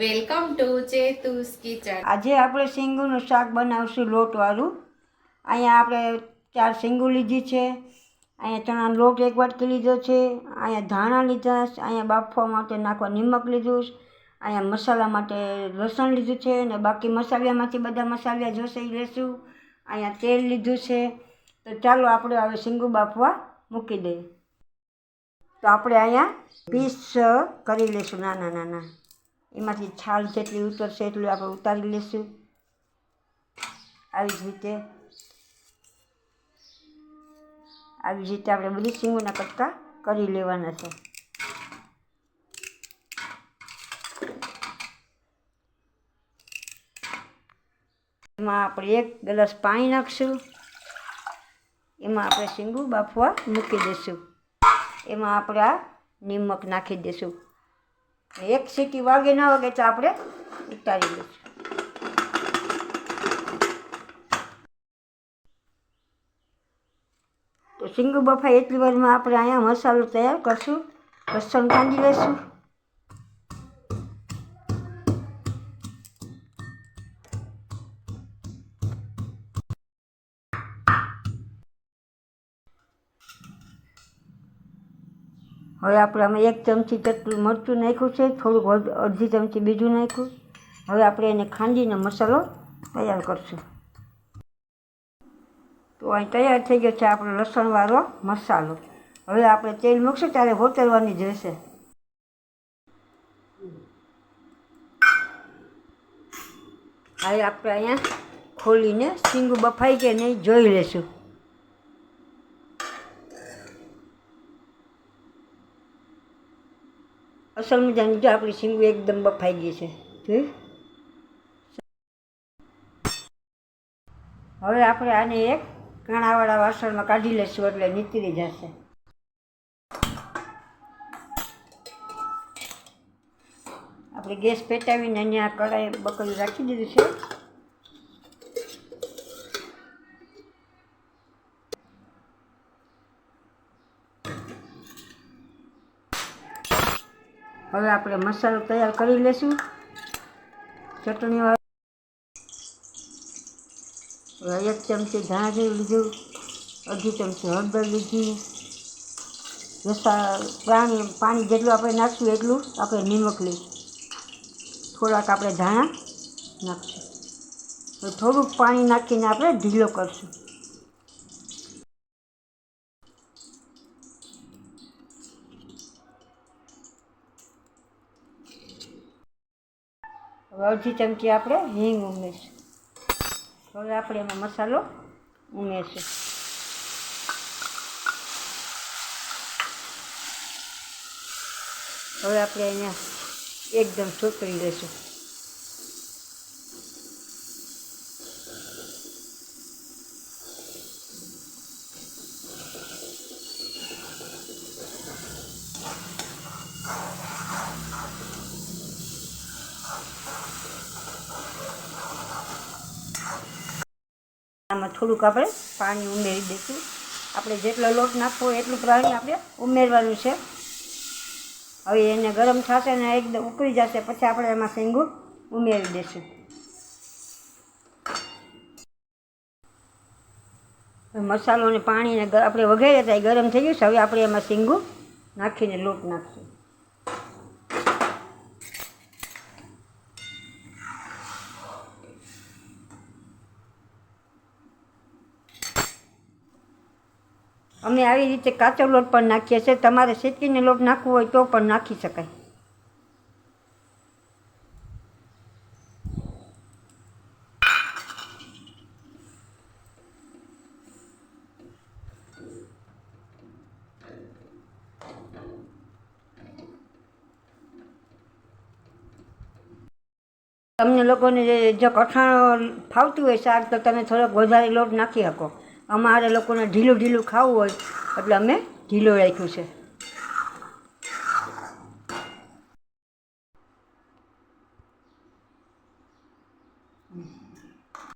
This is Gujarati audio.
Welcome to ચેતુસ kitchen. આજે આપણે સિંગુનું શાક બનાવશું લોટવાળું. અહીંયા આપણે ચાર સિંગુ લીધી છે. અહીંયા ચણાનો લોટ એક વાટકી લીધો છે. અહીંયા ધાણા લીધા અહીંયા બાફવા માટે નાખવા નિમક લીધું અહીંયા મસાલા માટે લસણ લીધું છે અને બાકી મસાલામાંથી બધા મસાલા જોશે એ લેશું. અહીંયા તેલ લીધું છે. તો ચાલો આપણે હવે સિંગુ બાફવા મૂકી દઈએ. તો આપણે અહીંયા પીસ કરી લઈશું નાના નાના. એમાંથી છાલ જેટલી ઉતરશે એટલું આપણે ઉતારી લઈશું આવી જ રીતે. આવી જ રીતે આપણે બધી શીંગોના કટકા કરી લેવાના છે. એમાં આપણે એક ગ્લાસ પાણી નાખશું. એમાં આપણે શીંગું બાફવા મૂકી દઈશું એમાં આપણે આ નિમક નાખી દઈશું એક સીટી વાગે ના વાગે તો આપણે ઉતારી લઈશું. તો શીંગું બફાઈ એટલી વારમાં આપણે અહીંયા મસાલો તૈયાર કરશું, લસણ કાંદી લઈશું. હવે આપણે આમાં એક ચમચી જેટલું મરચું નાખ્યું છે, થોડુંક અડધી ચમચી બીજું નાખ્યું. હવે આપણે એને ખાંડીને મસાલો તૈયાર કરશું. તો અહીં તૈયાર થઈ ગયો છે આપણો લસણવાળો મસાલો. હવે આપણે તેલ મૂકશું, ત્યારે હોતરવાની જ રહેશે. હવે આપણે અહીંયા ખોલીને સિંગ બફાઈ કે નહીં જોઈ લેશું. અસલ મજાની જો આપણી શીંગું એકદમ બફાઈ ગઈ છે. હવે આપણે આને એક કાણાવાળા વાસણમાં કાઢી લઈશું એટલે નીતરી જશે. આપણે ગેસ પેટાવીને અહીંયા કઢાઈ બકરી રાખી દીધું છે. હવે આપણે મસાલો તૈયાર કરી લઈશું ચટણી હવે એક ચમચી ધાણા જેવું લીધું, અડધી ચમચી હળદર લીધી. રસા પાણી પાણી જેટલું આપણે નાખશું એટલું આપણે નિમક લઈશું. થોડાક આપણે ધાણા નાખશું. થોડુંક પાણી નાખીને આપણે ઢીલો કરશું. હવે અડધી ચમચી આપણે હિંગ ઉમેરશું. હવે આપણે એમાં મસાલો ઉમેરશું. હવે આપણે અહીંયા એકદમ સોતરી લઈશું. થોડુંક આપણે પાણી ઉમેરી દઈશું. આપણે જેટલો લોટ નાખવો એટલું પાણી આપણે ઉમેરવાનું છે. હવે એને ગરમ થશે ને એકદમ ઉકળી જશે, પછી આપણે એમાં શીંગું ઉમેરી દઈશું. મસાલો અને પાણીને આપણે વઘાર્યા હતા એ ગરમ થઈ ગયું છે. હવે આપણે એમાં શીંગું નાખીને લોટ નાખશું. અમે આવી રીતે કાચો લોટ પણ નાખીએ છીએ. તમારે શેકીને લોટ નાખવો હોય તો પણ નાખી શકાય. તમને લોકોને જે- કઠણ ફાવતું હોય શાક, તો તમે થોડોક વધારે લોટ નાખી શકો. અમારે લોકોને ઢીલું ઢીલું ખાવું હોય એટલે અમે ઢીલું રાખ્યું છે.